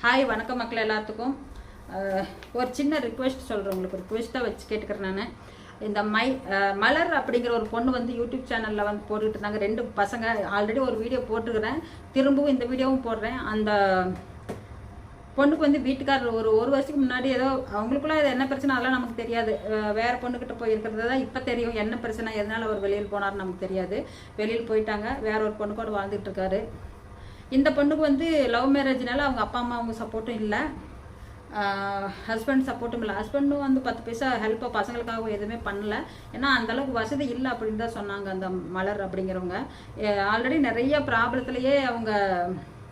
Hi வணக்கம் மக்கள் எல்லாத்துக்கும். ஒரு சின்ன ரிக்வெஸ்ட் சொல்கிறேன் உங்களுக்கு. ரிக்வெஸ்ட்டாக வச்சு கேட்டுக்கிறேன் நான். இந்த மை மலர் அப்படிங்கிற ஒரு பொண்ணு வந்து யூடியூப் சேனலில் வந்து போட்டுக்கிட்டு இருந்தாங்க. ரெண்டு பசங்க ஆல்ரெடி ஒரு வீடியோ போட்டுக்கிறேன் திரும்பவும் இந்த வீடியோவும் போடுறேன். அந்த பொண்ணுக்கு வந்து வீட்டுக்காரர் ஒரு ஒரு வருஷத்துக்கு முன்னாடி ஏதோ அவங்களுக்குள்ள இது என்ன பிரச்சனை அதெல்லாம் நமக்கு தெரியாது. வேறு பொண்ணுக்கிட்ட போய் இருக்கிறது தான் இப்போ தெரியும். என்ன பிரச்சனை எதனால் அவர் வெளியில் போனார்னு நமக்கு தெரியாது. வெளியில் போயிட்டாங்க. வேற ஒரு பொண்ணு கூட வாழ்ந்துட்டு இருக்காரு. இந்த பொண்ணுக்கு வந்து லவ் மேரேஜ்னால அவங்க அப்பா அம்மா அவங்க சப்போர்ட்டும் இல்லை. ஹஸ்பண்ட் சப்போர்ட்டும் இல்லை. ஹஸ்பண்டும் வந்து பத்து பைசா ஹெல்ப்பாக பசங்களுக்காக எதுவுமே பண்ணல. ஏன்னா அந்தளவுக்கு வசதி இல்லை அப்படின்னு தான் சொன்னாங்க அந்த மலர் அப்படிங்கிறவங்க. ஆல்ரெடி நிறைய ப்ராப்ளத்துலேயே அவங்க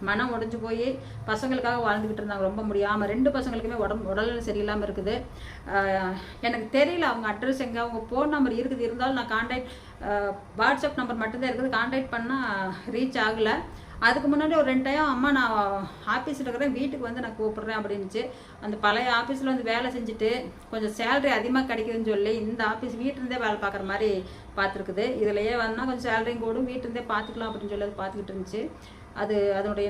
மனம் உடஞ்சி போய் பசங்களுக்காக வாழ்ந்துக்கிட்டு இருந்தாங்க. ரொம்ப முடியாமல் ரெண்டு பசங்களுக்குமே உடம்பு உடல்நிலை சரியில்லாமல் இருக்குது. எனக்கு தெரியல அவங்க அட்ரஸ் எங்கே அவங்க ஃபோன் நம்பர் இருக்குது. இருந்தாலும் நான் கான்டாக்ட் வாட்ஸ்அப் நம்பர் மட்டும்தான் இருக்குது. கான்டாக்ட் பண்ணால் ரீச் ஆகலை. அதுக்கு முன்னாடி ஒரு ரெண்டு டைம் அம்மா நான் ஆஃபீஸில் இருக்கிறேன் வீட்டுக்கு வந்து நான் கூப்பிட்றேன் அப்படின்னுச்சு. அந்த பழைய ஆஃபீஸில் வந்து வேலை செஞ்சுட்டு கொஞ்சம் சேலரி அதிகமாக கிடைக்குதுன்னு சொல்லி இந்த ஆஃபீஸ் வீட்டிலேருந்தே வேலை பார்க்குற மாதிரி பார்த்துருக்குது. இதுலையே வந்தால் கொஞ்சம் சேலரியும் கூடும் வீட்டிலேருந்தே பார்த்துக்கலாம் அப்படின்னு சொல்லி அது பார்த்துக்கிட்டு இருந்துச்சு. அது அதனுடைய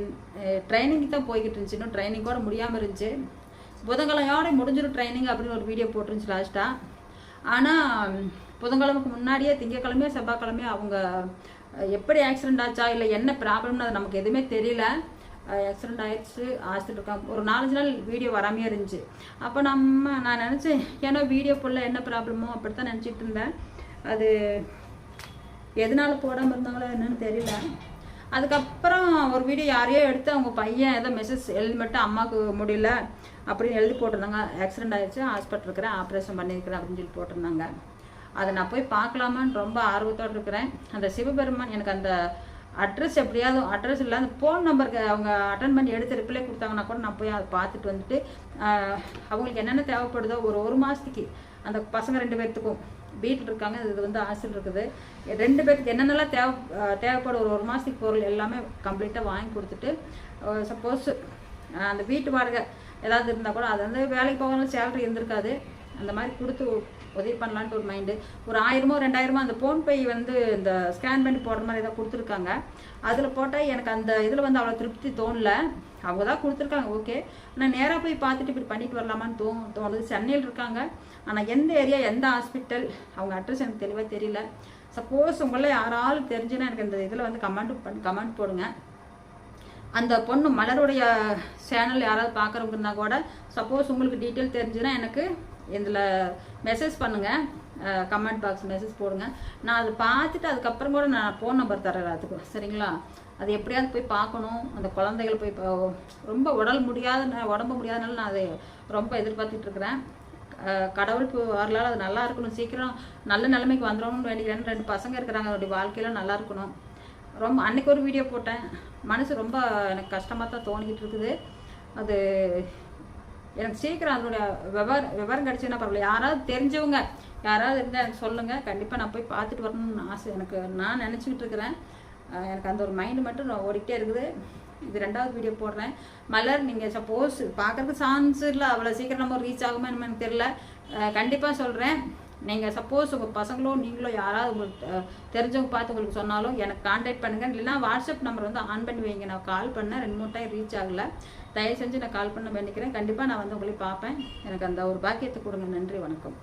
ட்ரைனிங் தான் போய்கிட்டு இருந்துச்சு. இன்னும் ட்ரைனிங் கூட முடியாமல் இருந்துச்சு. புதன்கிழமையோட முடிஞ்சிடும் ட்ரைனிங் அப்படின்னு ஒரு வீடியோ போட்டுருந்துச்சு லாஸ்ட்டாக ஆனால் புதன்கிழமைக்கு முன்னாடியே திங்கக்கிழமையோ செவ்வாய்க்கிழமையோ அவங்க எப்படி ஆக்சிடெண்ட் ஆச்சா இல்லை என்ன ப்ராப்ளம்னு அது நமக்கு எதுவுமே தெரியல. ஆக்சிடென்ட் ஆயிடுச்சு ஹாஸ்பிட்டல் இருக்கான் ஒரு நாலஞ்சு நாள் வீடியோ வராமையே இருந்துச்சு. அப்போ நம்ம நான் நினச்சேன் ஏன்னா வீடியோ போடல என்ன ப்ராப்ளமோ அப்படி தான் நினச்சிட்டு இருந்தேன். அது எதனால் போடாமல் இருந்தாங்களோ என்னன்னு தெரியல. அதுக்கப்புறம் ஒரு வீடியோ யாரையோ எடுத்து அவங்க பையன் ஏதோ மெசேஜ் எழுதி மட்டும் அம்மாவுக்கு முடியல அப்படின்னு எழுதி போட்டிருந்தாங்க. ஆக்சிடெண்ட் ஆயிடுச்சு ஹாஸ்பிட்டல் இருக்கிறேன் ஆப்ரேஷன் பண்ணியிருக்கிறேன் அப்படின்னு சொல்லி போட்டிருந்தாங்க. அதை நான் போய் பார்க்கலாமான்னு ரொம்ப ஆர்வத்தோடு இருக்கிறேன். அந்த சிவபெருமான் எனக்கு அந்த அட்ரஸ் எப்படியாவது அட்ரஸ் இல்லை அந்த ஃபோன் நம்பருக்கு அவங்க அட்டன் பண்ணி எடுத்து ரிப்ளை கொடுத்தாங்கன்னா கூட நான் போய் அதை பார்த்துட்டு வந்துட்டு அவங்களுக்கு என்னென்ன தேவைப்படுதோ ஒரு ஒரு மாதத்துக்கு அந்த பசங்க ரெண்டு பேர்த்துக்கும் வீட்டில் இருக்காங்க இது வந்து ஹாஸ்டல் இருக்குது. ரெண்டு பேருக்கு என்னென்னலாம் தேவை தேவைப்படும் ஒரு ஒரு மாதத்துக்கு பொருள் எல்லாமே கம்ப்ளீட்டாக வாங்கி கொடுத்துட்டு சப்போஸ் அந்த வீட்டு வாடகை ஏதாவது இருந்தால் கூட அது வந்து வேலைக்கு போகணும் சேலரி இருந்திருக்காது. அந்த மாதிரி கொடுத்து உதவி பண்ணலான்ட்டு ஒரு மைண்டு ஒரு ஆயிரமோ ரெண்டாயிரமோ அந்த ஃபோன்பே வந்து இந்த ஸ்கேன் பண்ணி போடுற மாதிரி ஏதாவது கொடுத்துருக்காங்க. அதில் போட்டால் எனக்கு அந்த இதில் வந்து அவ்வளோ திருப்தி தோணல. அவங்க தான் கொடுத்துருக்காங்க ஓகே ஆனால் நேராக போய் பார்த்துட்டு இப்படி பண்ணிட்டு வரலாமான்னு தோ தோணுது. சென்னையில் இருக்காங்க. ஆனால் எந்த ஏரியா எந்த ஹாஸ்பிட்டல் அவங்க அட்ரஸ் எனக்கு தெளிவாக தெரியல. சப்போஸ் உங்கள யாராலும் தெரிஞ்சுன்னா எனக்கு இந்த இதில் வந்து கமெண்ட் பண் கமெண்ட் போடுங்க. அந்த பொண்ணு மலருடைய சேனல் யாராவது பார்க்குறவங்க இருந்தால் கூட சப்போஸ் உங்களுக்கு டீட்டெயில் தெரிஞ்சுன்னா எனக்கு இதில் மெசேஜ் பண்ணுங்கள் கமெண்ட் பாக்ஸ் மெசேஜ் போடுங்க. நான் அதை பார்த்துட்டு அதுக்கப்புறம் கூட நான் ஃபோன் நம்பர் தரேன் அதுக்கு சரிங்களா? அது எப்படியாவது போய் பார்க்கணும். அந்த குழந்தைகள் போய் பா- ரொம்ப உடல் முடியாத உடம்பு முடியாதனால நான் அதை ரொம்ப எதிர்பார்த்துட்டு இருக்கிறேன். கடவுள் வரலாறு அது நல்லா இருக்கணும். சீக்கிரம் நல்ல நிலைமைக்கு வந்துடணும்னு வேண்டிக்கிறேன் ரெண்டு பசங்க இருக்கிறாங்க. அதோடைய வாழ்க்கையில நல்லா இருக்கணும். ரொம்ப அன்றைக்கி ஒரு வீடியோ போட்டேன். மனசு ரொம்ப எனக்கு கஷ்டமாக தான் தோணிக்கிட்டு இருக்குது. அது எனக்கு சீக்கிரம் அதனுடைய விவரம் விவரம் கிடச்சுன்னா பரவாயில்ல. யாராவது தெரிஞ்சவங்க யாராவது இருந்தால் எனக்கு சொல்லுங்கள் கண்டிப்பாக நான் போய் பார்த்துட்டு வரணும்னு ஆசை எனக்கு நான் நினச்சிக்கிட்டு இருக்கிறேன். எனக்கு அந்த ஒரு மைண்டு மட்டும் நான் ஓடிக்கிட்டே இருக்குது. இது ரெண்டாவது வீடியோ போடுறேன். மலர் நீங்கள் சப்போஸ் பார்க்கறதுக்கு சான்ஸ் இல்லை. அவ்வளோ சீக்கிரம் நம்ம ரீச் ஆகுமா என்னமோ எனக்கு தெரில கண்டிப்பாக சொல்கிறேன் நீங்கள் சப்போஸ் உங்கள் பசங்களோ நீங்களோ யாராவது உங்களுக்கு தெரிஞ்சவங்க பார்த்து உங்களுக்கு சொன்னாலும் எனக்கு காண்டாக்ட் பண்ணுங்கள் இல்லைனா வாட்ஸ்அப் நம்பர் வந்து ஆன் பண்ணி வைங்க. நான் கால் பண்ணேன் ரெண்டு மூணு டைம் ரீச் ஆகலை. தயவு செஞ்சு நான் கால் பண்ண வேண்டிக்கிறேன். கண்டிப்பாக நான் வந்து உங்களை பார்ப்பேன். எனக்கு அந்த ஒரு பாக்கியத்தை கொடுங்க. நன்றி வணக்கம்.